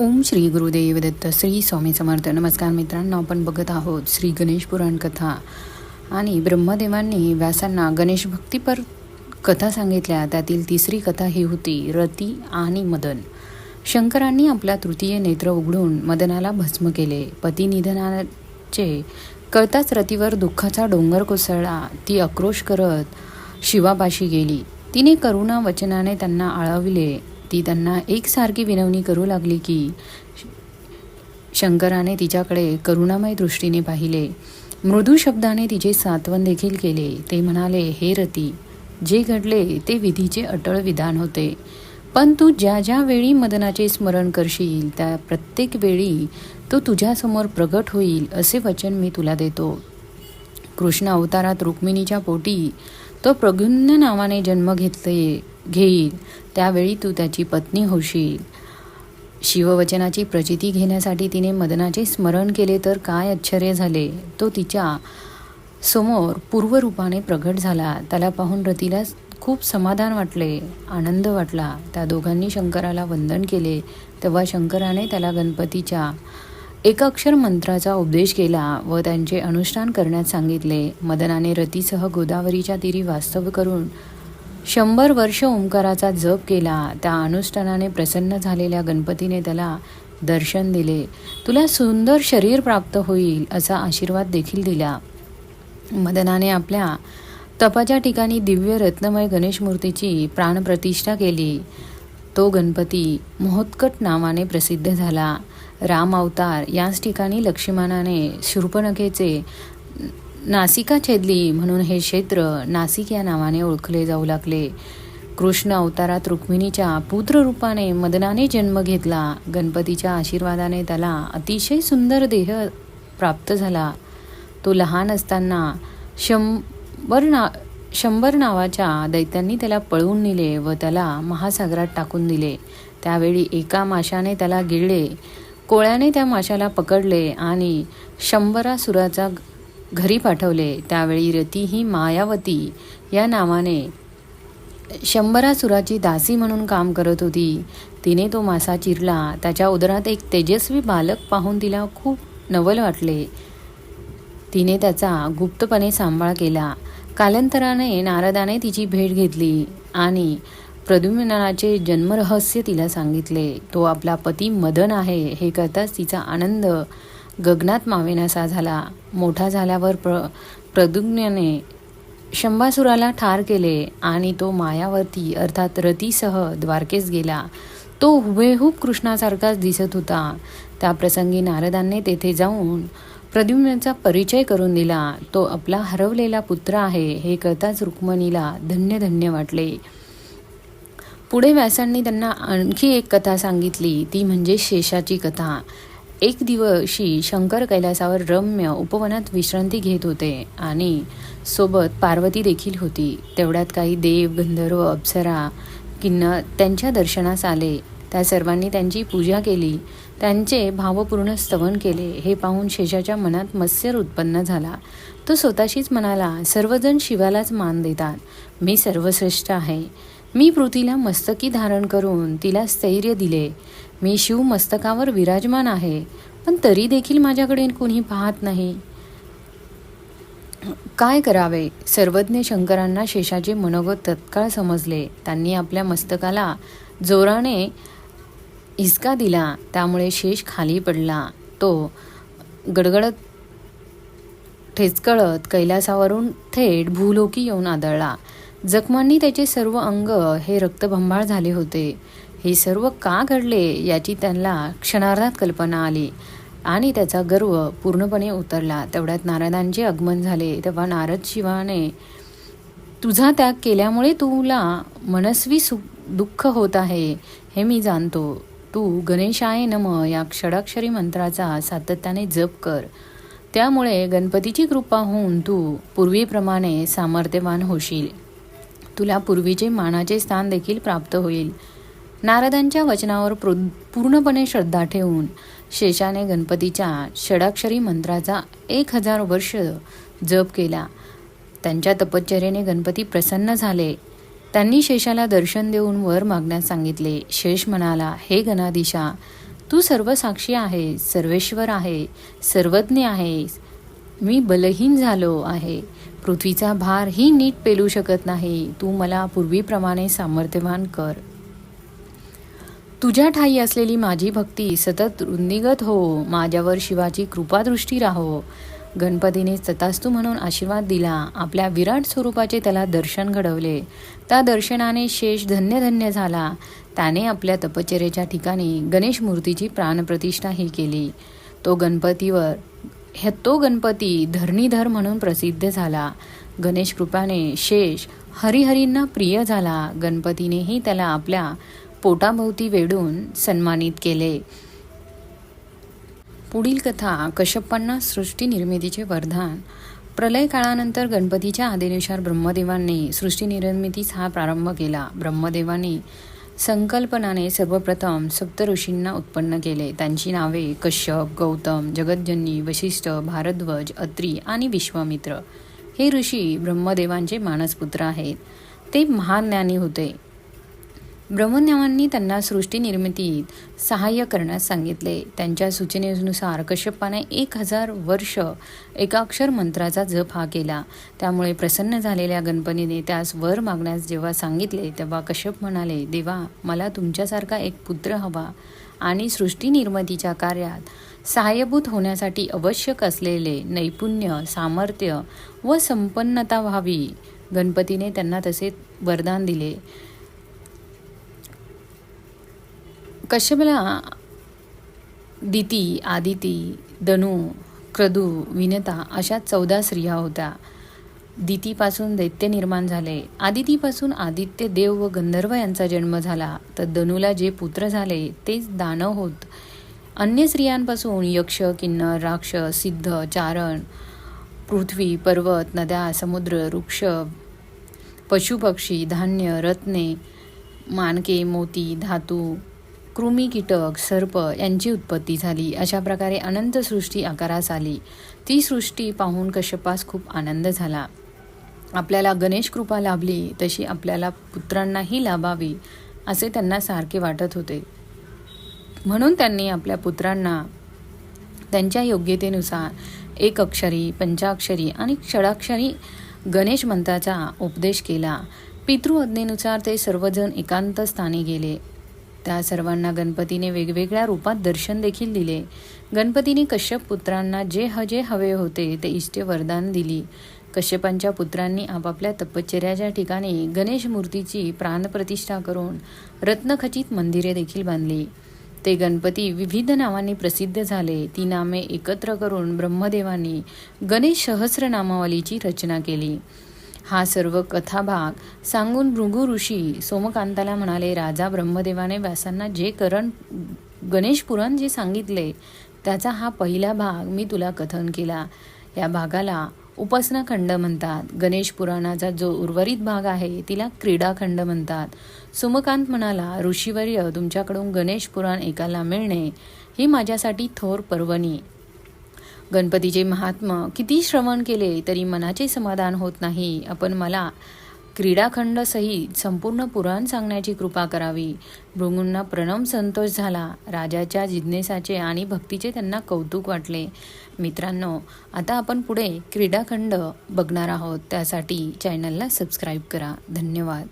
ओम श्री गुरुदेव दत्त श्री स्वामी समर्थ. नमस्कार मित्रांनो आपण बघत आहोत श्री गणेश पुराण कथा. आणि ब्रह्मदेवांनी व्यासांना गणेश भक्तीपर कथा सांगितल्या. त्यातील तिसरी कथा ही होती रती आणि मदन. शंकरांनी आपला तृतीय नेत्र उघडून मदनाला भस्म केले. पती निधनाचे कळताच रतीवर दुःखाचा डोंगर कोसळला. ती आक्रोश करत शिवापाशी गेली. तिने करुणा वचनाने त्यांना आळविले. ती त्यांना एकसारखी विनवणी करू लागली की शंकराने तिच्याकडे करुणामय दृष्टीने पाहिले. मृदू शब्दाने तिचे सात्वन देखील केले. ते म्हणाले हे रती जे घडले ते विधीचे अटळ विधान होते. पण तू ज्या ज्या वेळी मदनाचे स्मरण करशील त्या प्रत्येक वेळी तो तुझ्यासमोर प्रगट होईल असे वचन मी तुला देतो. कृष्ण अवतारात रुक्मिणीच्या पोटी तो प्रगुन्न नावाने जन्म घेतले. घेईल. त्यावेळी तू त्याची पत्नी होशील. शिववचनाची प्रचिती घेण्यासाठी तिने मदनाचे स्मरण केले तर काय आश्चर्य झाले. तो तिच्या समोर पूर्वरूपाने प्रगट झाला. त्याला पाहून रतीला खूप समाधान वाटले आनंद वाटला. त्या दोघांनी शंकराला वंदन केले. तेव्हा शंकराने त्याला गणपतीच्या एकाक्षर मंत्राचा उपदेश केला व त्यांचे अनुष्ठान करण्यास सांगितले. मदनाने रतीसह गोदावरीच्या तीरी वास्तव करून शंभर वर्ष ओंकाराचा जप केला. त्या अनुष्ठानाने प्रसन्न झालेल्या गणपतीने त्याला दर्शन दिले. तुला सुंदर शरीर प्राप्त होईल असा आशीर्वाद देखील दिला. मदनाने आपल्या तपाच्या ठिकाणी दिव्य रत्नमय गणेश मूर्तीची प्राणप्रतिष्ठा केली. तो गणपती मोहत्कट नावाने प्रसिद्ध झाला. राम अवतार याच ठिकाणी लक्ष्मणाने शूर्पणखेचे नासिका छेदली म्हणून हे क्षेत्र नासिक या नावाने ओळखले जाऊ लागले. कृष्ण अवतारात रुक्मिणीच्या पुत्ररूपाने मदनाने जन्म घेतला. गणपतीच्या आशीर्वादाने त्याला अतिशय सुंदर देह प्राप्त झाला. तो लहान असताना शंभर ना शंभर नावाच्या दैत्यांनी त्याला पळवून नेले व त्याला महासागरात टाकून दिले. त्यावेळी एका माशाने त्याला गिळले. कोळ्याने त्या माशाला पकडले आणि शंभरासुराचा घरी पाठवले त्यावेळी रती ही मायावती या नावाने शंभरासुराची दासी म्हणून काम करत होती. तिने तो मासा चिरला. त्याच्या उदरात एक तेजस्वी बालक पाहून तिला खूप नवल वाटले. तिने त्याचा गुप्तपणे सांभाळ केला. कालांतराने नारदाने तिची भेट घेतली आणि प्रद्युम्नाचे जन्मरहस्य तिला सांगितले. तो आपला पती मदन आहे हे कळताच तिचा आनंद गगनात मावेनासा झाला. मोठा झाल्यावर प्र प्रद्युम्नाने शंभासुराला ठार केले आणि तो मायावती अर्थात रतीसह द्वारकेस गेला. तो हुबेहूब कृष्णासारखाच दिसत होता. त्या प्रसंगी नारदांनी तेथे जाऊन प्रद्युम्नाचा परिचय करून दिला. तो आपला हरवलेला पुत्र आहे हे कळताच रुक्मणीला धन्य धन्य वाटले. पुढे व्यासांनी त्यांना आणखी एक कथा सांगितली. ती म्हणजे शेषाची कथा. एक दिवशी शंकर कैलासावर रम्य उपवनात विश्रांती घेत होते आणि सोबत पार्वती देखील होती. तेवढ्यात काही देव गंधर्व अप्सरा किन्न त्यांच्या दर्शनास आले. त्या सर्वांनी त्यांची पूजा केली. त्यांचे भावपूर्ण स्तवन केले. हे पाहून शेषाच्या मनात मत्स्यर उत्पन्न झाला. तो स्वतःशीच म्हणाला सर्वजण शिवालाच मान देतात. मी सर्वश्रेष्ठ आहे. मी पृथ्वीला मस्तकी धारण करून तिला स्थैर्य दिले. मी शिव मस्तकावर विराजमान आहे पण तरी देखील माझ्याकडे कोणी पाहत नाही. काय करावे? सर्वज्ञ शंकरांना शेषाचे मनोगत तत्काळ समजले. त्यांनी आपल्या मस्तकाला जोराने हिसका दिला. त्यामुळे शेष खाली पडला. तो गडगडत ठेचकळत कैलासावरून थेट भूलोकी येऊन आदळला. जखमांनी त्याचे सर्व अंग हे रक्तभंभाळ झाले होते. हे सर्व का घडले याची त्यांना क्षणार्धात कल्पना आली. आणि त्याचा गर्व पूर्णपणे उतरला. तेवढ्यात नारदांचे आगमन झाले. तेव्हा नारद शिवाने तुझा त्याग केल्यामुळे तुला मनस्वी सु दुःख होत आहे हे मी जाणतो. तू गणेशाय नम या षडाक्षरी मंत्राचा सातत्याने जप कर. त्यामुळे गणपतीची कृपा होऊन तू पूर्वीप्रमाणे सामर्थ्यवान होशील. तुला पूर्वीचे मानाचे स्थान देखील प्राप्त होईल. नारदांच्या वचनावर पूर्णपणे श्रद्धा ठेवून शेषाने गणपतीच्या षडाक्षरी मंत्राचा एक हजार वर्ष जप केला. त्यांच्या तपश्चर्याने गणपती प्रसन्न झाले. त्यांनी शेषाला दर्शन देऊन वर मागण्यास सांगितले. शेष म्हणाला हे गणाधीशा तू सर्वसाक्षी आहेस सर्वेश्वर आहे सर्वज्ञ आहेस. मी बलहीन झालो आहे. पृथ्वीचा भार ही नीट पेलू शकत नाही. तू मला पूर्वीप्रमाणे सामर्थ्यवान कर. तुझ्या ठाई असलेली माझी भक्ती सतत रुंदीगत हो. माझ्यावर शिवाची कृपादृष्टी राहो. गणपतीने तथास्तू म्हणून आशीर्वाद दिला. आपल्या विराट स्वरूपाचे त्याला दर्शन घडवले. त्या दर्शनाने शेष धन्य धन्य झाला. त्याने आपल्या तपश्चर्याच्या ठिकाणी गणेश मूर्तीची प्राणप्रतिष्ठाही केली. तो गणपतीवर हे तो गणपती धरणीधर म्हणून प्रसिद्ध झाला. गणेश कृपाने शेष हरिहरींना प्रिय झाला. गणपतीनेही त्याला आपल्या पोटाभोवती वेढून सन्मानित केले. पुढील कथा कश्यपांना सृष्टी निर्मितीचे वरदान. प्रलय काळानंतर गणपतीच्या आदेनुसार ब्रह्मदेवांनी सृष्टी निर्मितीस हा प्रारंभ केला. ब्रह्मदेवाने संकल्पनाने सर्वप्रथम सप्त ऋषींना उत्पन्न केले. त्यांची नावे कश्यप गौतम जगज्जनी वशिष्ठ भारद्वज अत्री आणि विश्वामित्र. हे ऋषी ब्रह्मदेवांचे मानसपुत्र आहेत. ते महान ज्ञानी होते. ब्रह्मज्ञानांनी त्यांना सृष्टी निर्मितीत सहाय्य करण्यास सांगितले. त्यांच्या सूचनेनुसार कश्यपाने एक हजार वर्ष एकाक्षर मंत्राचा जप हा केला. त्यामुळे प्रसन्न झालेल्या गणपतीने त्यास वर मागण्यास जेव्हा सांगितले तेव्हा कश्यप म्हणाले देवा मला तुमच्यासारखा एक पुत्र हवा आणि सृष्टी निर्मितीच्या कार्यात सहाय्यभूत होण्यासाठी आवश्यक असलेले नैपुण्य सामर्थ्य व संपन्नता व्हावी. गणपतीने त्यांना तसे वरदान दिले. कश्यपला दिती आदिती दनू क्रदू विनता अशा चौदा स्त्रिया होत्या. दितीपासून दैत्य निर्माण झाले. आदितीपासून आदित्य देव व गंधर्व यांचा जन्म झाला. तर दनूला जे पुत्र झाले तेच दानव होत. अन्य स्त्रियांपासून यक्ष किन्नर राक्षस सिद्ध चारण पृथ्वी पर्वत नद्या समुद्र वृक्ष पशुपक्षी धान्य रत्ने मानके मोती धातू कृमी कीटक सर्प यांची उत्पत्ती झाली. अशा प्रकारे अनंत सृष्टी आकारास आली. ती सृष्टी पाहून कश्यपास खूप आनंद झाला. आपल्याला गणेश कृपा लाभली तशी आपल्याला पुत्रांनाही लाभावी असे त्यांना सारखे वाटत होते. म्हणून त्यांनी आपल्या पुत्रांना त्यांच्या योग्यतेनुसार एक अक्षरी पंचाक्षरी आणि षडाक्षरी गणेश मंत्राचा उपदेश केला. पितृ ते सर्वजण एकांत स्थानी गेले. त्या सर्वांना गणपतीने वेगवेगळ्या रूपात दर्शन देखील दिले. गणपतीने कश्यप पुत्रांना जे हजे हवे होते ते इष्टे वरदान दिली. कश्यपांच्या पुत्रांनी आपापल्या तपश्चर्याच्या ठिकाणी गणेश मूर्तीची प्राणप्रतिष्ठा करून रत्नखचित मंदिरे देखील बांधली. ते गणपती विविध नावांनी प्रसिद्ध झाले. ती नामे एकत्र करून ब्रह्मदेवांनी गणेश सहस्र नामावलीची रचना केली. हा सर्व कथाभाग सांगून भृगु ऋषी सोमकांताला म्हणाले राजा ब्रह्मदेवाने व्यासांना जे करण गणेश पुराण जे सांगितले त्याचा हा पहिला भाग मी तुला कथन केला. या भागाला उपासना खंड म्हणतात. गणेश पुराणाचा जो उर्वरित भाग आहे तिला क्रीडा खंड म्हणतात. सुमकांत म्हणाला ऋषीवर्य तुमच्याकडून गणेश पुराण एकाला मिळणे ही माझ्यासाठी थोर पर्वणी. गणपतीचे महात्मा किती श्रवण केले तरी मनाचे समाधान होत नाही. आपण मला क्रीडाखंड सहित संपूर्ण पुराण सांगण्याची कृपा करावी. भृगूंना प्रणम संतोष झाला. राजाच्या जिज्ञेसाचे आणि भक्तीचे त्यांना कौतुक वाटले. मित्रांनो आता आपण पुढे क्रीडाखंड बघणार आहोत. त्यासाठी चॅनलला सबस्क्राईब करा. धन्यवाद.